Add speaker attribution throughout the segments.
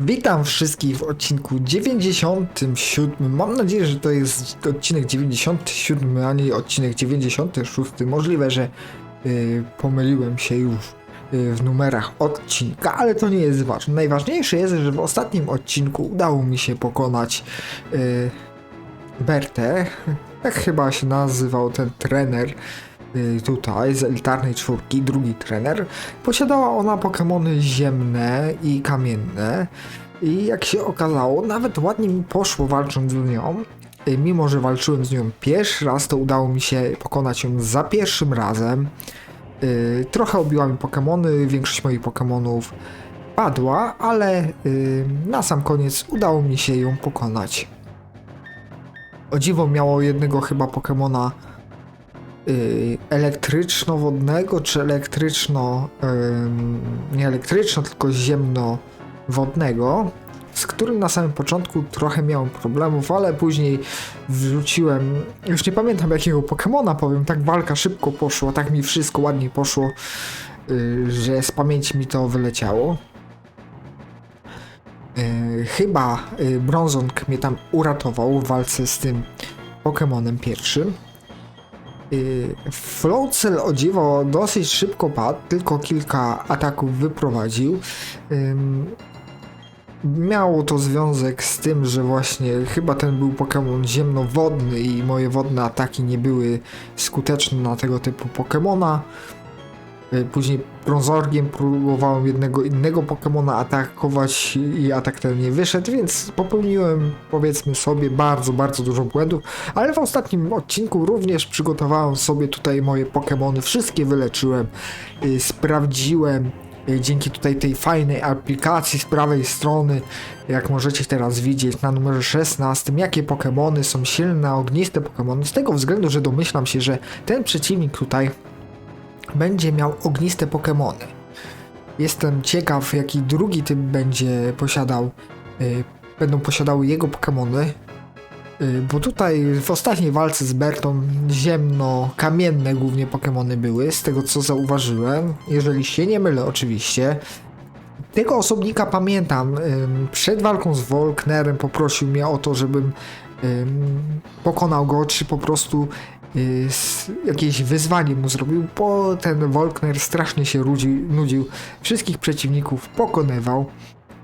Speaker 1: Witam wszystkich w odcinku 97. Mam nadzieję, że to jest odcinek 97, a nie odcinek 96. Możliwe, że y, pomyliłem się już y, w numerach odcinka, ale to nie jest ważne. Najważniejsze jest, że w ostatnim odcinku udało mi się pokonać y, Bertę. Jak chyba się nazywał ten trener tutaj z elitarnej czwórki, drugi trener. Posiadała ona Pokémony ziemne i kamienne. I jak się okazało, nawet ładnie mi poszło walcząc z nią. Y, Mimo, że walczyłem z nią pierwszy raz, to udało mi się pokonać ją za pierwszym razem. Y, Trochę obiła mi Pokémony, większość moich Pokémonów padła, ale y, na sam koniec udało mi się ją pokonać. O dziwo miało jednego chyba Pokemona y, elektryczno-wodnego, czy elektryczno... nie elektryczno, tylko ziemno-wodnego, z którym na samym początku trochę miałem problemów, ale później wrzuciłem... Już nie pamiętam jakiego Pokemona powiem, tak walka szybko poszła, tak mi wszystko ładnie poszło, y, że z pamięci mi to wyleciało. Y, chyba y, Bronzong mnie tam uratował w walce z tym Pokemonem pierwszym. Yy, Floatzel o dosyć szybko padł, tylko kilka ataków wyprowadził. Miało to związek z tym, że właśnie chyba ten był Pokémon ziemnowodny i moje wodne ataki nie były skuteczne na tego typu Pokémona. Yy, Później Bronzorgiem próbowałem jednego innego Pokémona atakować i atak ten nie wyszedł, więc popełniłem powiedzmy sobie bardzo, bardzo dużo błędów, ale w ostatnim odcinku również przygotowałem sobie tutaj moje Pokémony, wszystkie wyleczyłem, yy, sprawdziłem yy, dzięki tutaj tej fajnej aplikacji z prawej strony, jak możecie teraz widzieć na numerze 16, jakie Pokémony są silne, ogniste Pokémony, z tego względu, że domyślam się, że ten przeciwnik tutaj będzie miał ogniste Pokémony. Jestem ciekaw, jaki drugi typ będzie posiadał, y, będą posiadały jego Pokémony. Y, bo tutaj w ostatniej walce z Bertą ziemno-kamienne głównie Pokémony były, z tego co zauważyłem, jeżeli się nie mylę oczywiście. Tego osobnika pamiętam, ym, przed walką z Volknerem poprosił mnie o to, żebym ym, pokonał go, czy po prostu y, jakieś wyzwanie mu zrobił, bo ten Volkner strasznie się nudził, nudził, wszystkich przeciwników pokonywał,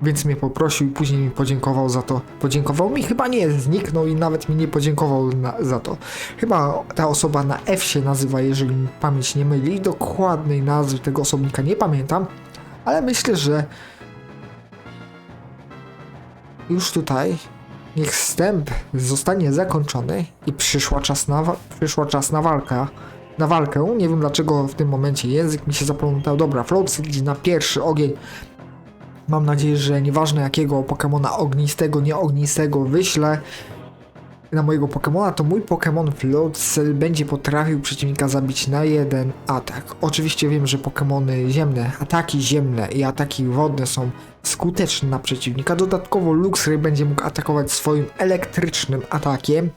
Speaker 1: więc mnie poprosił i później mi podziękował za to. Podziękował mi, chyba nie, zniknął i nawet mi nie podziękował na, za to. Chyba ta osoba na F się nazywa, jeżeli mi pamięć nie myli, dokładnej nazwy tego osobnika nie pamiętam, ale myślę, że już tutaj niech wstęp zostanie zakończony i przyszła czas na, przyszła czas na walkę. Na walkę. Nie wiem dlaczego w tym momencie język mi się zaplątał. Dobra, Float idzie na pierwszy ogień. Mam nadzieję, że nieważne jakiego Pokemona ognistego, nieognistego wyślę na mojego Pokemona, to mój Pokemon Floatzel będzie potrafił przeciwnika zabić na jeden atak. Oczywiście wiem, że Pokemony ziemne, ataki ziemne i ataki wodne są skuteczne na przeciwnika. Dodatkowo Luxray będzie mógł atakować swoim elektrycznym atakiem.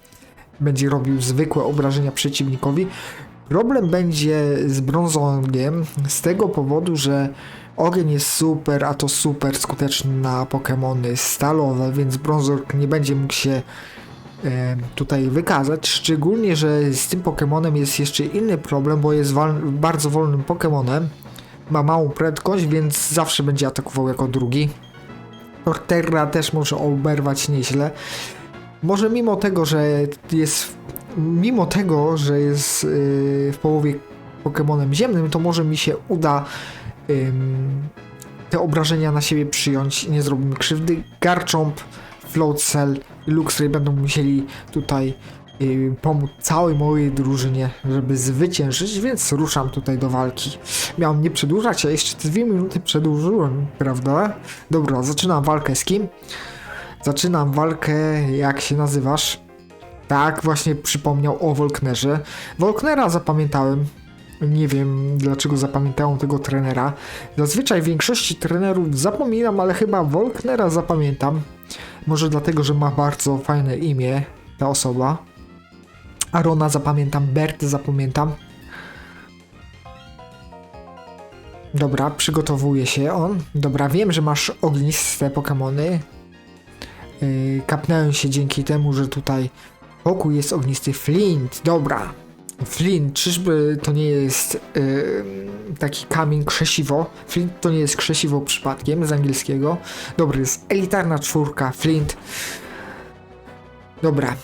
Speaker 1: Będzie robił zwykłe obrażenia przeciwnikowi. Problem będzie z brązongiem z tego powodu, że ogień jest super, a to super skuteczny na Pokemony stalowe, więc brązorg nie będzie mógł się e, tutaj wykazać. Szczególnie, że z tym Pokemonem jest jeszcze inny problem, bo jest bardzo wolnym Pokemonem. Ma małą prędkość, więc zawsze będzie atakował jako drugi. Torterra też może oberwać nieźle. Może mimo tego, że jest. Mimo tego, że jest yy, w połowie Pokemonem ziemnym, to może mi się uda ym, te obrażenia na siebie przyjąć i nie zrobi mi krzywdy. Garchomp, Floatcell i Luxray będą musieli tutaj yy, pomóc całej mojej drużynie, żeby zwyciężyć, więc ruszam tutaj do walki. Miałem nie przedłużać, a jeszcze dwie minuty przedłużyłem, prawda? Dobra, zaczynam walkę z kim? Zaczynam walkę, jak się nazywasz? Tak, właśnie przypomniał o Volknerze. Volknera zapamiętałem. Nie wiem dlaczego zapamiętałem tego trenera. Zazwyczaj większości trenerów zapominam, ale chyba Volknera zapamiętam. Może dlatego, że ma bardzo fajne imię ta osoba. Arona zapamiętam, Bert zapamiętam. Dobra, przygotowuje się on. Dobra, wiem, że masz ogniste Pokemony. Yy, kapnąłem się dzięki temu, że tutaj wokół jest ognisty Flint. Dobra. Flint, czyżby to nie jest yy, taki kamień krzesiwo? Flint to nie jest krzesiwo przypadkiem z angielskiego. Dobra, jest elitarna czwórka, Flint. Dobra.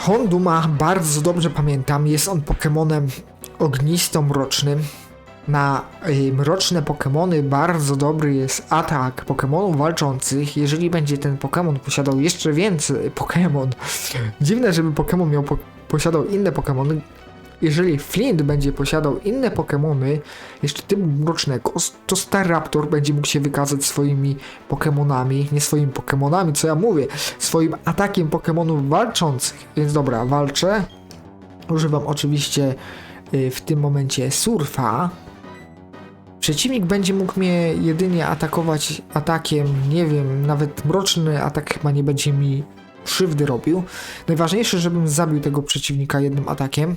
Speaker 1: Honduma bardzo dobrze pamiętam. Jest on Pokemonem ognisto-mrocznym. Na y, mroczne Pokemony bardzo dobry jest atak Pokemonów walczących. Jeżeli będzie ten Pokemon posiadał jeszcze więcej Pokemon. Dziwne, żeby Pokemon miał po posiadał inne Pokemony. Jeżeli Flint będzie posiadał inne Pokemony, jeszcze typu mrocznego, to Staraptor będzie mógł się wykazać swoimi Pokemonami, nie swoimi Pokemonami, co ja mówię, swoim atakiem Pokemonów walczących. Więc dobra, walczę. Używam oczywiście y, w tym momencie surfa. Przeciwnik będzie mógł mnie jedynie atakować atakiem, nie wiem, nawet mroczny atak chyba nie będzie mi krzywdy robił. Najważniejsze, żebym zabił tego przeciwnika jednym atakiem.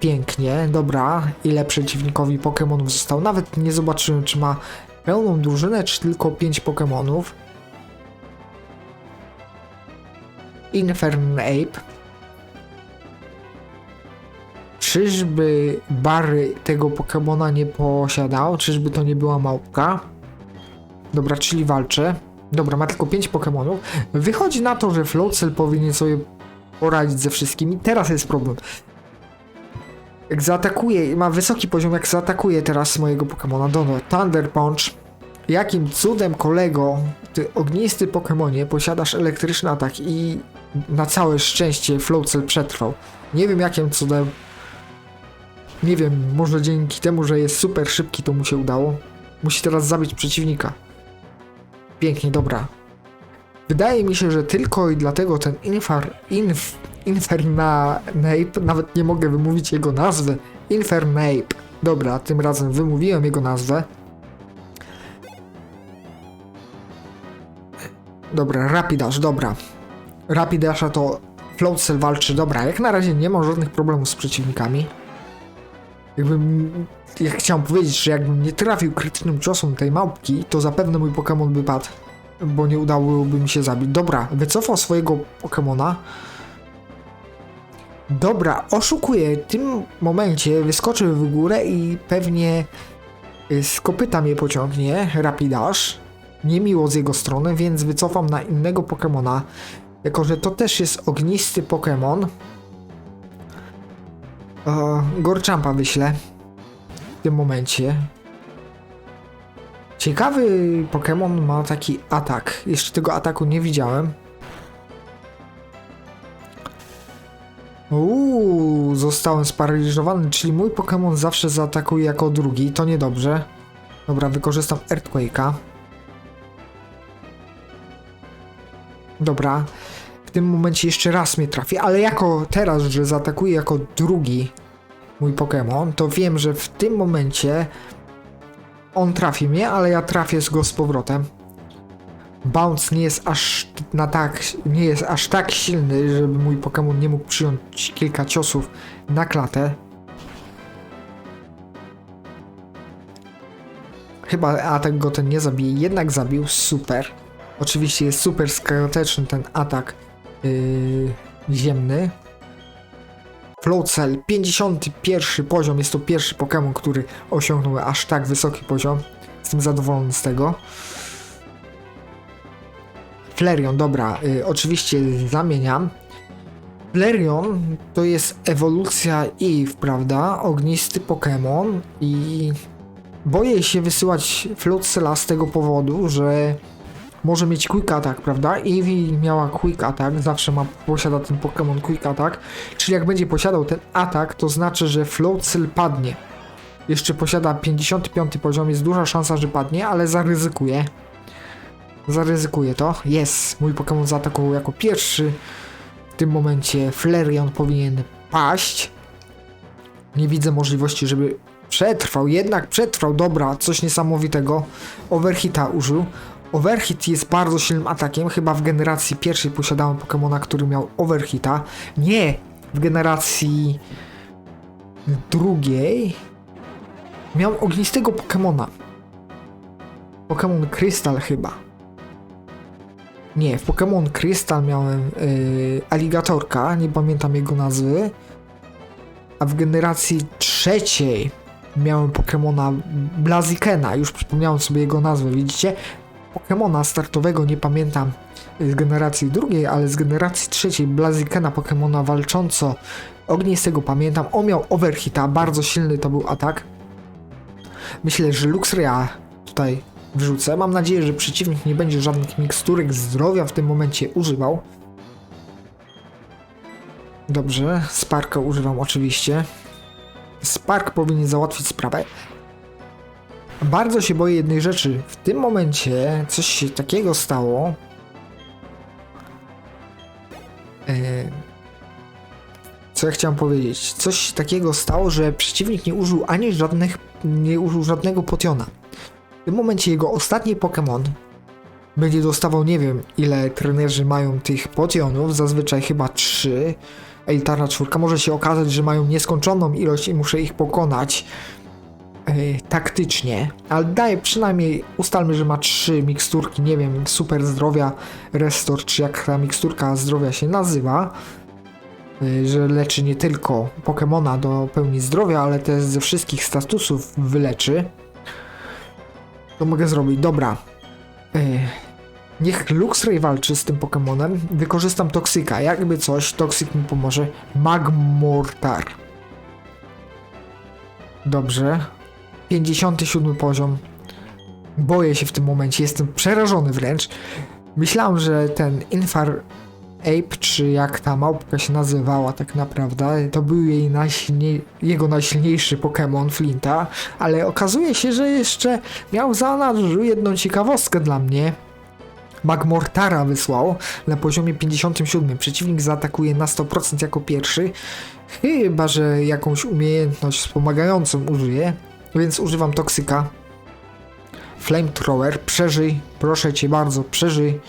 Speaker 1: Pięknie, dobra. Ile przeciwnikowi Pokemonów zostało? Nawet nie zobaczyłem, czy ma pełną drużynę, czy tylko 5 Pokemonów. Infernape. Czyżby Barry tego Pokemona nie posiadał? Czyżby to nie była małpka? Dobra, czyli walczę. Dobra, ma tylko 5 Pokemonów. Wychodzi na to, że Floatzel powinien sobie poradzić ze wszystkimi. Teraz jest problem. Jak zaatakuje, ma wysoki poziom, jak zaatakuje teraz mojego Pokemona Dono, Thunder Punch. Jakim cudem, kolego, ty ognisty Pokemonie, posiadasz elektryczny atak i na całe szczęście Floatzel przetrwał. Nie wiem jakim cudem. Nie wiem, może dzięki temu, że jest super szybki, to mu się udało. Musi teraz zabić przeciwnika. Pięknie, dobra. Wydaje mi się, że tylko i dlatego ten Infar, Inf, Infernape, nawet nie mogę wymówić jego nazwy. Infernape. Dobra, tym razem wymówiłem jego nazwę. Dobra, Rapidash, dobra. Rapidasha to Floatcell walczy, dobra, jak na razie nie mam żadnych problemów z przeciwnikami. Jakbym, jak chciałem powiedzieć, że jakbym nie trafił krytycznym ciosem tej małpki, to zapewne mój Pokémon by padł, bo nie udałoby mi się zabić. Dobra, wycofał swojego Pokémona. Dobra, oszukuję. W tym momencie wyskoczył w górę i pewnie y, z kopyta mnie pociągnie Rapidash. Niemiło z jego strony, więc wycofam na innego Pokémona. Jako, że to też jest ognisty Pokémon. E, Gorchampa wyślę. W tym momencie. Ciekawy Pokémon ma taki atak. Jeszcze tego ataku nie widziałem. Uuu, zostałem sparaliżowany, czyli mój Pokémon zawsze zaatakuje jako drugi, to niedobrze. Dobra, wykorzystam Earthquake'a. Dobra, w tym momencie jeszcze raz mnie trafi, ale jako teraz, że zaatakuje jako drugi mój Pokémon, to wiem, że w tym momencie on trafi mnie, ale ja trafię z go z powrotem. Bounce nie jest aż na tak, nie jest aż tak silny, żeby mój Pokémon nie mógł przyjąć kilka ciosów na klatę. Chyba atak go ten nie zabije, jednak zabił, super. Oczywiście jest super skuteczny ten atak yy, ziemny. Floatcell, 51 poziom, jest to pierwszy Pokémon, który osiągnął aż tak wysoki poziom. Jestem zadowolony z tego. Flareon, dobra, y, oczywiście zamieniam. Flareon to jest ewolucja Eve, prawda? Ognisty Pokémon i boję się wysyłać Floatcella z tego powodu, że może mieć Quick Attack, prawda? Eevee miała Quick Attack, zawsze ma, posiada ten Pokémon Quick Attack, czyli jak będzie posiadał ten atak, to znaczy, że Floatcell padnie. Jeszcze posiada 55 poziom, jest duża szansa, że padnie, ale zaryzykuje. Zaryzykuję to. Jest! Mój Pokémon zaatakował jako pierwszy. W tym momencie Flareon powinien paść. Nie widzę możliwości, żeby przetrwał. Jednak przetrwał. Dobra, coś niesamowitego. Overhita użył. Overhit jest bardzo silnym atakiem. Chyba w generacji pierwszej posiadałem Pokémona, który miał Overhita. Nie! W generacji drugiej Miałem ognistego Pokemona. Pokémon Crystal chyba. Nie, w Pokémon Crystal miałem yy, aligatorka, nie pamiętam jego nazwy. A w generacji trzeciej miałem Pokemona Blazikena, już przypomniałem sobie jego nazwę, widzicie? Pokemona startowego nie pamiętam z generacji drugiej, ale z generacji trzeciej Blazikena Pokemona walcząco ognistego pamiętam. On miał overhita, bardzo silny to był atak. Myślę, że Luxrea tutaj wrzucę. Mam nadzieję, że przeciwnik nie będzie żadnych miksturek zdrowia w tym momencie używał. Dobrze, Sparka używam oczywiście. Spark powinien załatwić sprawę. Bardzo się boję jednej rzeczy. W tym momencie coś się takiego stało. E, Co ja chciałem powiedzieć? Coś takiego stało, że przeciwnik nie użył ani żadnych, nie użył żadnego potiona. Tym momencie jego ostatni Pokémon będzie dostawał, nie wiem ile trenerzy mają tych potionów, zazwyczaj chyba 3. Elitarna czwórka może się okazać, że mają nieskończoną ilość i muszę ich pokonać e, taktycznie, ale daje przynajmniej, ustalmy, że ma 3 miksturki, nie wiem, super zdrowia, restore, czy jak ta miksturka zdrowia się nazywa, e, że leczy nie tylko Pokemona do pełni zdrowia, ale też ze wszystkich statusów wyleczy. To mogę zrobić, dobra. E, Niech Luxray walczy z tym Pokemonem. Wykorzystam Toxika. Jakby coś, Toxic mi pomoże. Magmortar. Dobrze. 57 poziom. Boję się w tym momencie. Jestem przerażony wręcz. Myślałem, że ten Infar Ape, czy jak ta małpka się nazywała tak naprawdę, to był jej najsilniej, jego najsilniejszy Pokémon Flinta, ale okazuje się, że jeszcze miał w zanadrzu jedną ciekawostkę dla mnie. Magmortara wysłał na poziomie 57. Przeciwnik zaatakuje na 100% jako pierwszy, chyba że jakąś umiejętność wspomagającą użyje, więc używam toksyka. Flamethrower, przeżyj, proszę cię bardzo, przeżyj.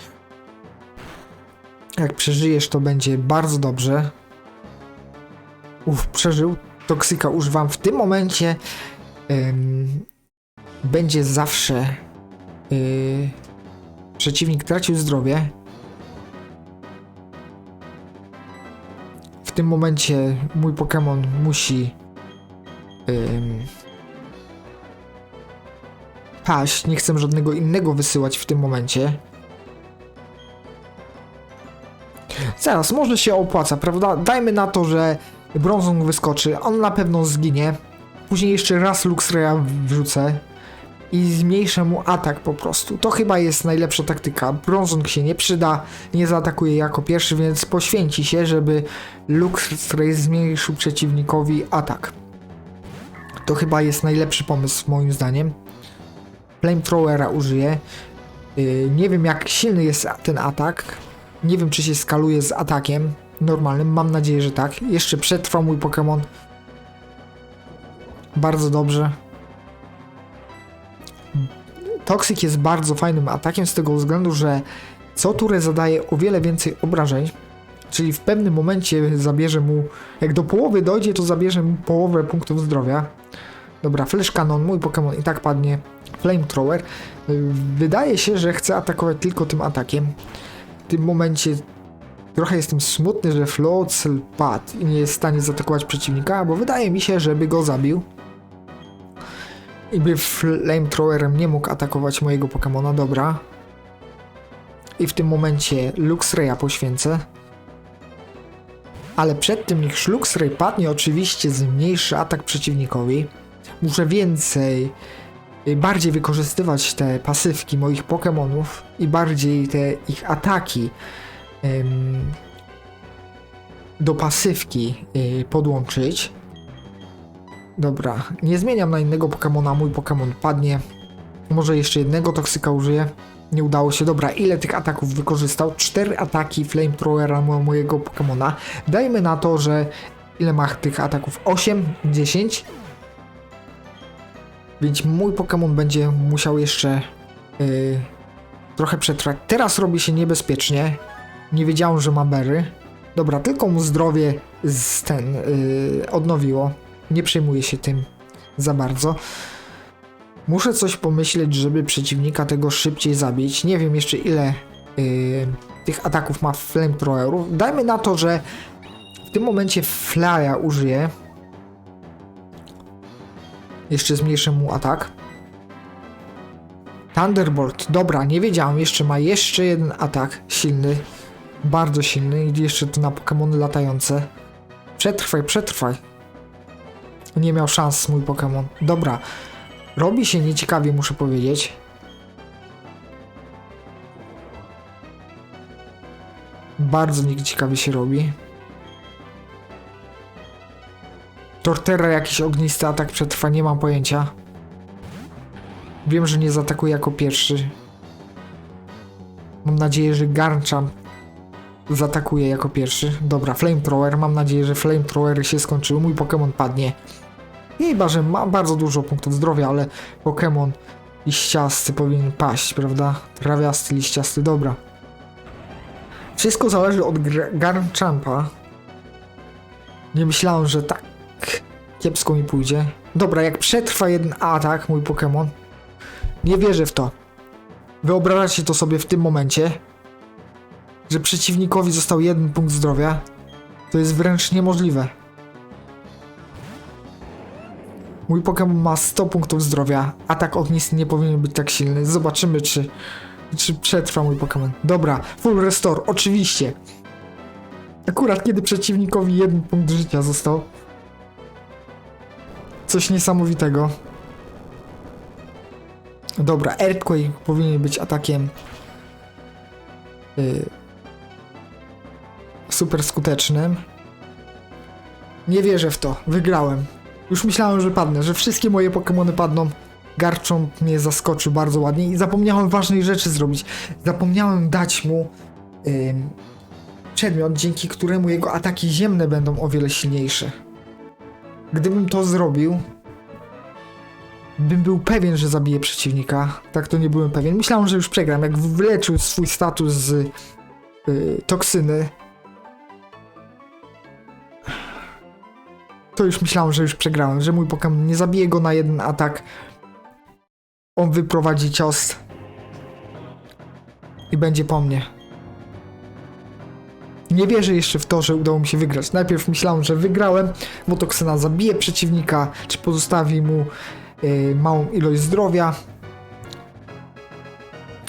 Speaker 1: Jak przeżyjesz, to będzie bardzo dobrze. Uf, przeżył. Toksyka używam w tym momencie. Ym, będzie zawsze. Yy, Przeciwnik tracił zdrowie. W tym momencie mój Pokémon musi ym, paść. Nie chcę żadnego innego wysyłać w tym momencie. Zaraz, może się opłaca, prawda? Dajmy na to, że Bronzong wyskoczy. On na pewno zginie. Później jeszcze raz Luxraya wrzucę i zmniejszę mu atak po prostu. To chyba jest najlepsza taktyka. Bronzong się nie przyda, nie zaatakuje jako pierwszy, więc poświęci się, żeby Luxray zmniejszył przeciwnikowi atak. To chyba jest najlepszy pomysł moim zdaniem. Flamethrowera użyję. Yy, nie wiem jak silny jest ten atak. Nie wiem czy się skaluje z atakiem normalnym. Mam nadzieję, że tak. Jeszcze przetrwa mój Pokémon. Bardzo dobrze. Toxic jest bardzo fajnym atakiem z tego względu, że co turę zadaje o wiele więcej obrażeń, czyli w pewnym momencie zabierze mu, jak do połowy dojdzie, to zabierze mu połowę punktów zdrowia. Dobra, Flash Cannon, mój Pokémon i tak padnie. Flamethrower. Wydaje się, że chce atakować tylko tym atakiem. Tym momencie trochę jestem smutny, że Floatzel padł i nie jest w stanie zaatakować przeciwnika, bo wydaje mi się, żeby go zabił i by flamethrowerem nie mógł atakować mojego Pokemona, dobra. I w tym momencie Luxraya poświęcę. Ale przed tym niż Luxray padnie oczywiście zmniejszy atak przeciwnikowi. Muszę więcej, bardziej wykorzystywać te pasywki moich Pokemonów i bardziej te ich ataki ym, do pasywki y, podłączyć. Dobra, nie zmieniam na innego Pokemona, mój Pokemon padnie. Może jeszcze jednego toksyka użyję. Nie udało się. Dobra, ile tych ataków wykorzystał? Cztery ataki Flamethrowera mo- mojego Pokemona. Dajmy na to, że ile ma tych ataków? 8, 10. Więc mój Pokémon będzie musiał jeszcze yy, trochę przetrwać. Teraz robi się niebezpiecznie. Nie wiedziałem, że ma bery. Dobra, tylko mu zdrowie z ten yy, odnowiło. Nie przejmuję się tym za bardzo. Muszę coś pomyśleć, żeby przeciwnika tego szybciej zabić. Nie wiem jeszcze ile yy, tych ataków ma flamethrowerów. Dajmy na to, że w tym momencie Flya użyję. Jeszcze zmniejszę mu atak. Thunderbolt, dobra, nie wiedziałem, jeszcze ma jeszcze jeden atak silny, bardzo silny i jeszcze to na Pokémony latające. Przetrwaj, przetrwaj. Nie miał szans mój Pokémon. Dobra, robi się nieciekawie, muszę powiedzieć. Bardzo nieciekawie się robi. Torterra jakiś ognisty atak przetrwa, nie mam pojęcia. Wiem, że nie zaatakuje jako pierwszy. Mam nadzieję, że Garncham zaatakuje jako pierwszy. Dobra, Flamethrower. Mam nadzieję, że Flamethrowery się skończyły. Mój Pokémon padnie. Nie chyba, że ma bardzo dużo punktów zdrowia, ale Pokémon liściasty powinien paść, prawda? Trawiasty, liściasty, dobra. Wszystko zależy od Garnchampa. Nie myślałem, że tak kiepsko mi pójdzie. Dobra, jak przetrwa jeden atak, mój Pokémon, nie wierzę w to. Wyobrażacie to sobie w tym momencie, że przeciwnikowi został jeden punkt zdrowia? To jest wręcz niemożliwe. Mój Pokémon ma 100 punktów zdrowia. Atak ognisty nie powinien być tak silny. Zobaczymy, czy, czy przetrwa mój Pokémon. Dobra, full restore, oczywiście. Akurat kiedy przeciwnikowi jeden punkt życia został. Coś niesamowitego. Dobra, Earthquake powinien być atakiem yy, super skutecznym. Nie wierzę w to. Wygrałem. Już myślałem, że padnę, że wszystkie moje Pokémony padną. Garchomp mnie zaskoczył bardzo ładnie i zapomniałem ważnej rzeczy zrobić. Zapomniałem dać mu yy, przedmiot, dzięki któremu jego ataki ziemne będą o wiele silniejsze. Gdybym to zrobił, bym był pewien, że zabiję przeciwnika. Tak to nie byłem pewien. Myślałem, że już przegram. Jak wyleczył swój status z yy, toksyny, to już myślałem, że już przegrałem, że mój Pokémon nie zabije go na jeden atak. On wyprowadzi cios i będzie po mnie. Nie wierzę jeszcze w to, że udało mi się wygrać. Najpierw myślałem, że wygrałem, bo toksyna zabije przeciwnika, czy pozostawi mu yy, małą ilość zdrowia,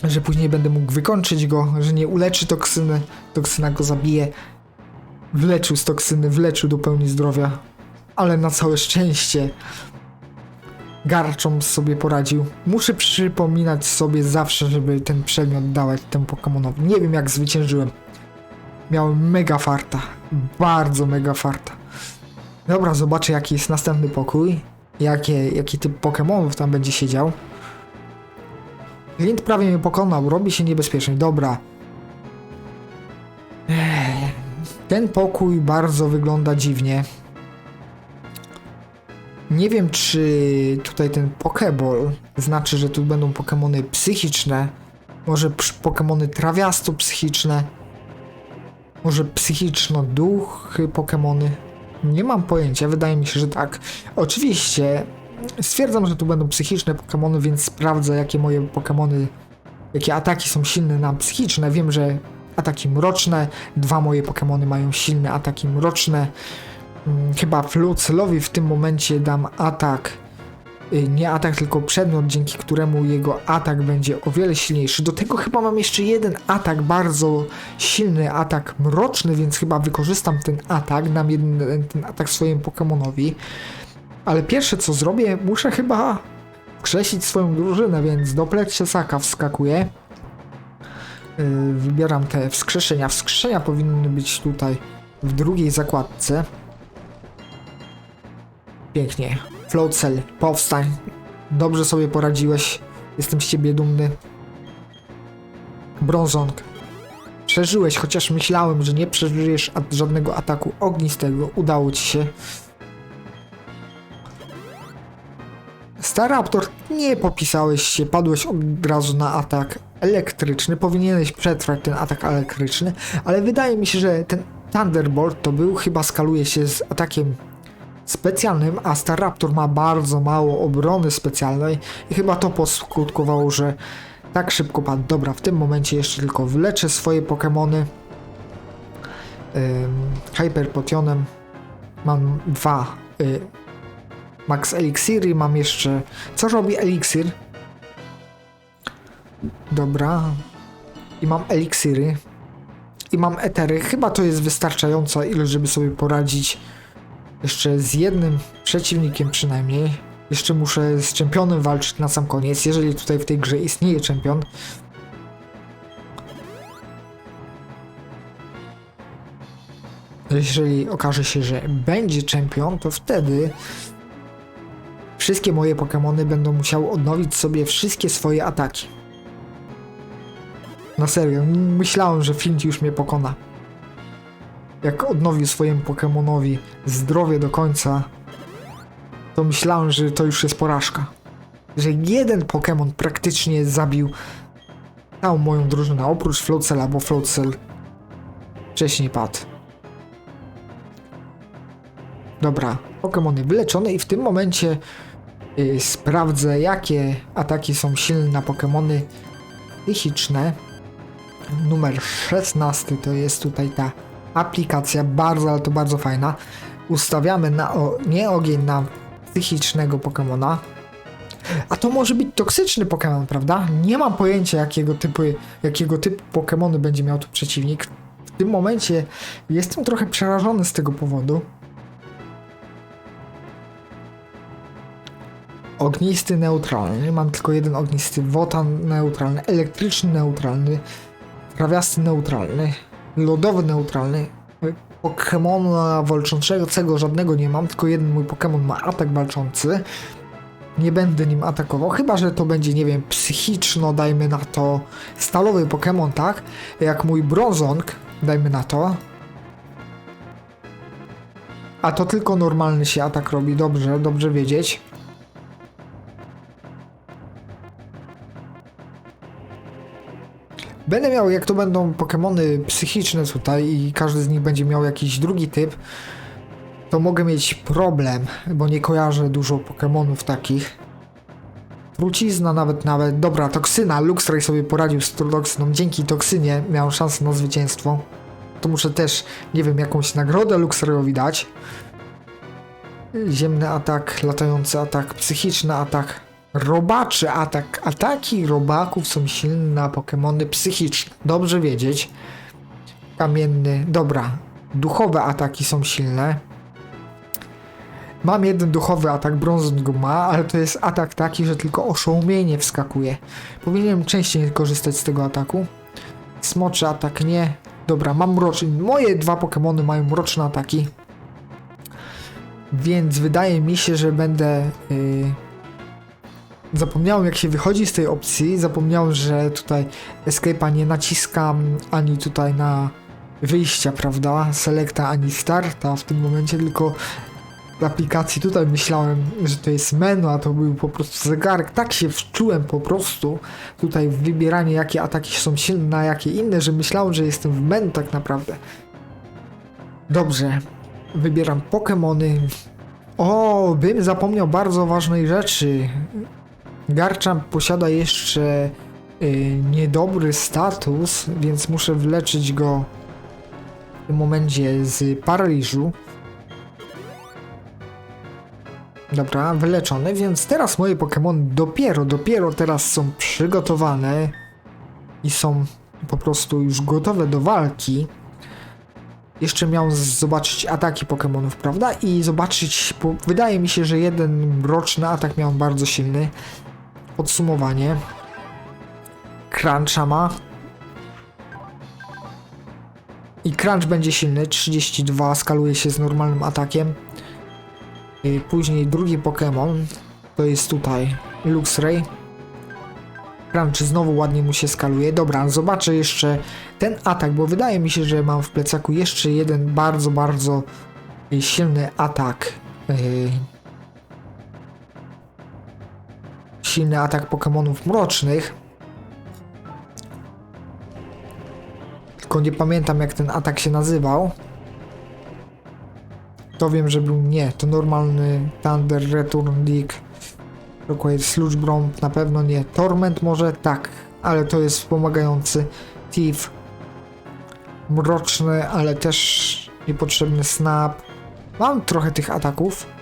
Speaker 1: że później będę mógł wykończyć go, że nie uleczy toksyny, toksyna go zabije. Wleczył z toksyny, wleczył do pełni zdrowia, ale na całe szczęście Garczom sobie poradził. Muszę przypominać sobie zawsze, żeby ten przedmiot dawać temu Pokemonowi. Nie wiem jak zwyciężyłem. Miałem mega farta. Bardzo mega farta. Dobra, zobaczę jaki jest następny pokój. Jakie, jaki typ Pokemonów tam będzie siedział. Glint prawie mnie pokonał, robi się niebezpiecznie. Dobra. Ten pokój bardzo wygląda dziwnie. Nie wiem, czy tutaj ten Pokeball znaczy, że tu będą Pokemony psychiczne. Może psz- Pokemony trawiasto-psychiczne. Może psychiczno-duchy Pokemony. Nie mam pojęcia, wydaje mi się, że tak. Oczywiście stwierdzam, że tu będą psychiczne Pokemony, więc sprawdzę, jakie moje Pokemony, jakie ataki są silne na psychiczne. Wiem, że ataki mroczne, dwa moje Pokemony mają silne ataki mroczne. Mm, Chyba Flucelowi w tym momencie dam atak, nie atak, tylko przedmiot, dzięki któremu jego atak będzie o wiele silniejszy. Do tego chyba mam jeszcze jeden atak, bardzo silny atak mroczny, więc chyba wykorzystam ten atak, dam jeden ten atak swojemu Pokemonowi. Ale pierwsze co zrobię, muszę chyba wskrzesić swoją drużynę, więc do Pleciasaka wskakuję. Yy, Wybieram te wskrzeszenia. Wskrzeszenia powinny być tutaj w drugiej zakładce. Pięknie. Float powstań. Dobrze sobie poradziłeś. Jestem z ciebie dumny. Bronzong. Przeżyłeś, chociaż myślałem, że nie przeżyjesz żadnego ataku ognistego. Udało ci się. Staraptor, nie popisałeś się, padłeś od razu na atak elektryczny. Powinieneś przetrwać ten atak elektryczny, ale wydaje mi się, że ten Thunderbolt to był, chyba skaluje się z atakiem specjalnym, a Staraptor ma bardzo mało obrony specjalnej i chyba to poskutkowało, że tak szybko padł. Dobra, w tym momencie jeszcze tylko wleczę swoje Pokémony Hyper Potionem. Mam dwa y, Max Elixiry, mam jeszcze... Co robi Elixir? Dobra. I mam Elixiry. I mam Etery. Chyba to jest wystarczająca ilość, żeby sobie poradzić jeszcze z jednym przeciwnikiem przynajmniej. Jeszcze muszę z czempionem walczyć na sam koniec, jeżeli tutaj w tej grze istnieje czempion. Jeżeli okaże się, że będzie czempion, to wtedy wszystkie moje Pokémony będą musiały odnowić sobie wszystkie swoje ataki. Na serio, myślałem, że Flint już mnie pokona. Jak odnowił swojemu Pokémonowi zdrowie do końca, to myślałem, że to już jest porażka. Że jeden Pokémon praktycznie zabił całą moją drużynę, oprócz Floatcella, bo Floatcell wcześniej padł. Dobra, Pokémony wyleczone i w tym momencie y, sprawdzę, jakie ataki są silne na Pokémony psychiczne. Numer 16 to jest tutaj ta aplikacja, bardzo, ale to bardzo fajna. Ustawiamy na o, nie ogień na psychicznego Pokémona. A to może być toksyczny Pokémon, prawda? Nie mam pojęcia jakiego typu, jakiego typu Pokémony będzie miał tu przeciwnik. W tym momencie jestem trochę przerażony z tego powodu. Ognisty neutralny. Mam tylko jeden ognisty. Wotan neutralny. Elektryczny neutralny. Trawiasty neutralny. Lodowy neutralny. Pokemona walczącego żadnego nie mam, tylko jeden mój Pokémon ma atak walczący. Nie będę nim atakował, chyba że to będzie, nie wiem, psychiczno, dajmy na to, stalowy Pokémon, tak? Jak mój Bronzong, dajmy na to. A to tylko normalny się atak robi, dobrze, dobrze wiedzieć. Będę miał, jak to będą Pokémony psychiczne tutaj i każdy z nich będzie miał jakiś drugi typ, to mogę mieć problem, bo nie kojarzę dużo Pokémonów takich. Trucizna nawet, nawet, dobra, toksyna, Luxray sobie poradził z toksyną, dzięki toksynie miałem szansę na zwycięstwo. To muszę też, nie wiem, jakąś nagrodę Luxrayowi dać. Ziemny atak, latający atak, psychiczny atak, robaczy atak. Ataki robaków są silne na Pokémony psychiczne. Dobrze wiedzieć. Kamienny, dobra. Duchowe ataki są silne. Mam jeden duchowy atak, brązon ma, ale to jest atak taki, że tylko oszołomienie wskakuje. Powinienem częściej korzystać z tego ataku. Smoczy atak nie. Dobra, mam mroczny. Moje dwa Pokémony mają mroczne ataki. Więc wydaje mi się, że będę. Yy... Zapomniałem jak się wychodzi z tej opcji. Zapomniałem, że tutaj Escape'a nie naciskam ani tutaj na wyjścia, prawda? Selecta ani starta w tym momencie, tylko w aplikacji tutaj myślałem, że to jest menu, a to był po prostu zegarek. Tak się wczułem po prostu tutaj w wybieranie, jakie ataki są silne, a jakie inne, że myślałem, że jestem w menu tak naprawdę. Dobrze, wybieram Pokémony. O, bym zapomniał bardzo ważnej rzeczy. Garchomp posiada jeszcze y, niedobry status, więc muszę wleczyć go w tym momencie z paraliżu. Dobra, wyleczony, więc teraz moje Pokémon dopiero, dopiero teraz są przygotowane i są po prostu już gotowe do walki. Jeszcze miałem zobaczyć ataki Pokémonów, prawda? I zobaczyć, wydaje mi się, że jeden roczny atak miał bardzo silny. Podsumowanie. Cruncha ma. I Crunch będzie silny, 32, skaluje się z normalnym atakiem. Y, Później drugi Pokémon to jest tutaj Luxray. Crunch znowu ładnie mu się skaluje. Dobra, zobaczę jeszcze ten atak, bo wydaje mi się, że mam w plecaku jeszcze jeden bardzo, bardzo y, silny atak. Y, Silny atak Pokémonów mrocznych. Tylko nie pamiętam jak ten atak się nazywał. To wiem, że był nie. To normalny Thunder Return League. Require Sludge Bomb na pewno nie. Torment może tak, ale to jest wspomagający Thief. Mroczny, ale też niepotrzebny Snap. Mam trochę tych ataków.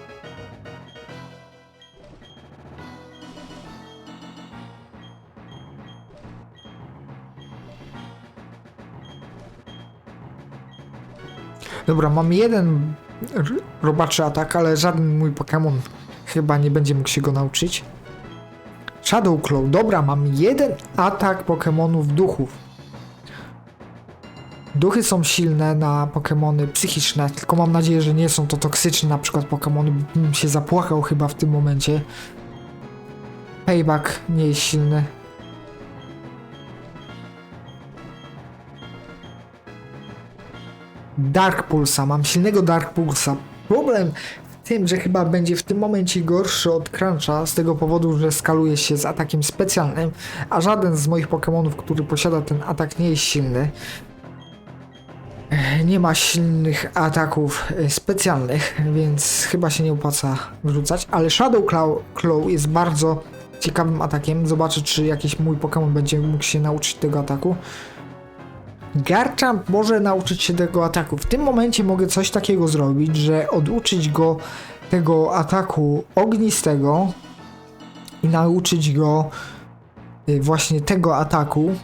Speaker 1: Dobra, mam jeden robaczy atak, ale żaden mój Pokémon chyba nie będzie mógł się go nauczyć. Shadow Claw, dobra, mam jeden atak Pokémonów duchów. Duchy są silne na Pokémony psychiczne, tylko mam nadzieję, że nie są to toksyczne na przykład Pokémony, bym się zapłakał chyba w tym momencie. Payback nie jest silny. Dark Pulsa, mam silnego Dark Pulsa. Problem w tym, że chyba będzie w tym momencie gorszy od Cruncha z tego powodu, że skaluje się z atakiem specjalnym, a żaden z moich Pokémonów, który posiada ten atak nie jest silny. Nie ma silnych ataków e, specjalnych, więc chyba się nie opłaca wrzucać, ale Shadow Claw, Claw jest bardzo ciekawym atakiem. Zobaczę, czy jakiś mój Pokémon będzie mógł się nauczyć tego ataku. Garchomp może nauczyć się tego ataku. W tym momencie mogę coś takiego zrobić, że oduczyć go tego ataku ognistego i nauczyć go y, właśnie tego ataku.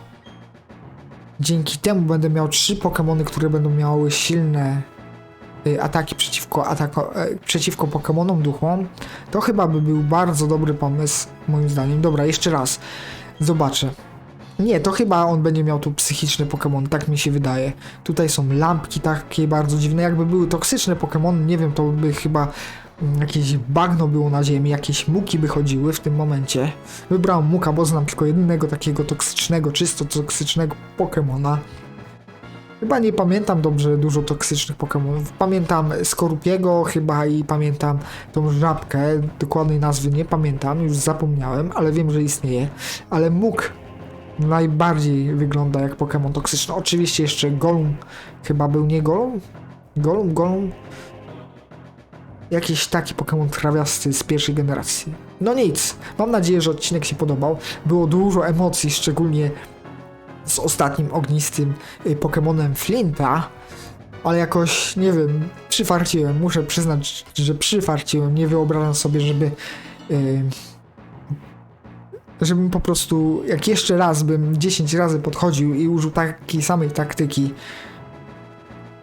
Speaker 1: Dzięki temu będę miał trzy Pokémony, które będą miały silne y, ataki przeciwko, atako, e, przeciwko Pokémonom duchom. To chyba by był bardzo dobry pomysł, moim zdaniem. Dobra, jeszcze raz. Zobaczę. Nie, to chyba on będzie miał tu psychiczny Pokémon, tak mi się wydaje. Tutaj są lampki takie bardzo dziwne. Jakby były toksyczne Pokémony, nie wiem, to by chyba mm, jakieś bagno było na ziemi, jakieś muki by chodziły w tym momencie. Wybrałem muka, bo znam tylko jednego takiego toksycznego, czysto toksycznego Pokémona. Chyba nie pamiętam dobrze dużo toksycznych Pokémonów. Pamiętam Skorupiego chyba i pamiętam tą żabkę. Dokładnej nazwy nie pamiętam, już zapomniałem, ale wiem, że istnieje. Ale Muk najbardziej wygląda jak Pokémon toksyczny. Oczywiście jeszcze Golum chyba był nie Golum? Golum, Golum? Jakiś taki Pokémon trawiasty z pierwszej generacji. No nic, mam nadzieję, że odcinek się podobał. Było dużo emocji, szczególnie z ostatnim ognistym y, Pokémonem Flinta, ale jakoś, nie wiem, przyfarciłem. Muszę przyznać, że przyfarciłem. Nie wyobrażam sobie, żeby... y, żebym po prostu, jak jeszcze raz bym 10 razy podchodził i użył takiej samej taktyki,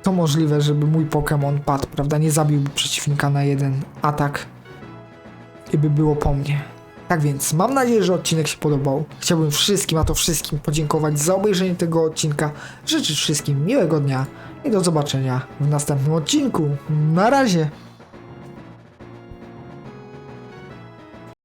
Speaker 1: to możliwe, żeby mój Pokémon padł, prawda? Nie zabiłby przeciwnika na jeden atak i by było po mnie. Tak więc, mam nadzieję, że odcinek się podobał. Chciałbym wszystkim, a to wszystkim podziękować za obejrzenie tego odcinka. Życzę wszystkim miłego dnia i do zobaczenia w następnym odcinku. Na razie!